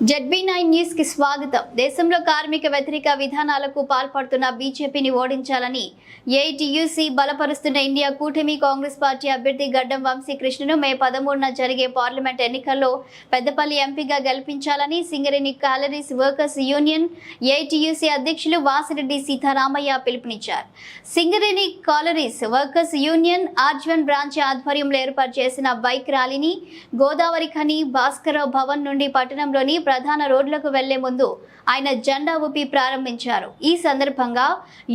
ZB nine న్యూస్కి స్వాగతం. దేశంలో కార్మిక వ్యతిరేక విధానాలకు పాల్పడుతున్న బీజేపీని ఓడించాలని ఏఐటియుసి బలపరుస్తున్న ఇండియా కూటమి కాంగ్రెస్ పార్టీ అభ్యర్థి గడ్డం వంశీకృష్ణను మే పదమూడున జరిగే పార్లమెంట్ ఎన్నికల్లో పెద్దపల్లి ఎంపీగా గెలిపించాలని Singareni collieries workers union A I T U C అధ్యక్షులు వాసిరెడ్డి సీతారామయ్య పిలుపునిచ్చారు. Singareni collieries workers union ఆర్జ్వన్ branch ఆధ్వర్యంలో ఏర్పాటు చేసిన బైక్ ర్యాలీని గోదావరి ఖని భాస్కర భవన్ నుండి పట్టణంలోని ప్రధాన రోడ్లకు వెళ్ళే ముందు ఆయన జెండా ఊపి ప్రారంభించారు. ఈ సందర్భంగా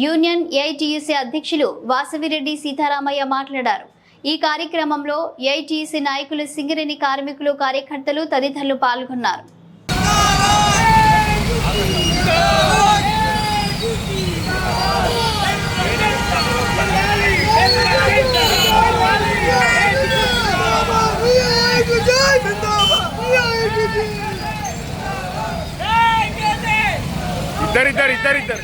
యూనియన్ ఏఐటీయూసీ అధ్యక్షులు వాసవిరెడ్డి సీతారామయ్య మాట్లాడారు. ఈ కార్యక్రమంలో ఏఐటీయూసీ నాయకులు సింగరేణి కార్మికులు కార్యకర్తలు తదితరులు పాల్గొన్నారు. ఇద్దరు ఇద్దరు ఇద్దరు ఇద్దరు.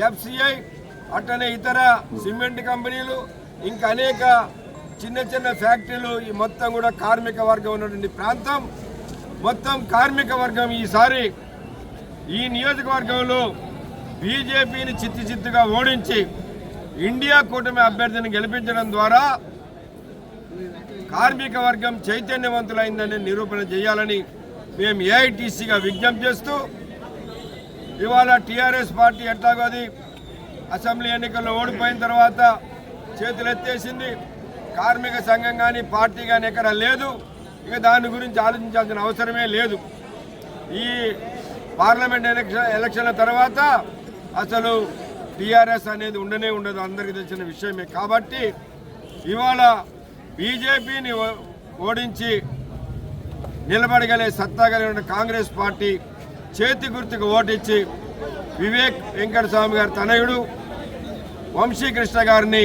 ఎఫ్సిఐ అట్టనే ఇతర సిమెంట్ కంపెనీలు ఇంకా అనేక చిన్న చిన్న ఫ్యాక్టరీలు ఈ మొత్తం కూడా కార్మిక వర్గం ఉన్నటువంటి ప్రాంతం. మొత్తం కార్మిక వర్గం ఈసారి ఈ నియోజకవర్గంలో బీజేపీని చిత్తు చిత్తుగా ఓడించి ఇండియా కూటమి అభ్యర్థిని గెలిపించడం ద్వారా కార్మిక వర్గం చైతన్యవంతులైందని నిరూపణ చేయాలని మేము ఏఐటీసీగా విజ్ఞప్తి చేస్తూ ఇవాళ టీఆర్ఎస్ పార్టీ ఎట్లాగో అది అసెంబ్లీ ఎన్నికల్లో ఓడిపోయిన తర్వాత చేతులు ఎత్తేసింది కార్మిక సంఘం కానీ పార్టీ కానీ ఎక్కడ లేదు. ఇక దాని గురించి ఆలోచించాల్సిన అవసరమే లేదు. ఈ పార్లమెంట్ ఎలక్షన్ ఎలక్షన్ల తర్వాత అసలు టీఆర్ఎస్ అనేది ఉండనే ఉండదు. అందరికీ తెలిసిన విషయమే. కాబట్టి ఇవాళ బీజేపీని ఓడించి నిలబడగలే సత్తా కలిగిన కాంగ్రెస్ పార్టీ చేతి గుర్తుకు ఓటిచ్చి వివేక్ వెంకట స్వామి గారి తనయుడు వంశీకృష్ణ గారిని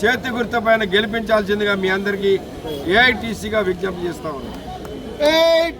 చేతి గుర్తు పైన గెలిపించాల్సిందిగా మీ అందరికీ ఏఐటీసీగా విజ్ఞప్తి చేస్తా ఉన్నాం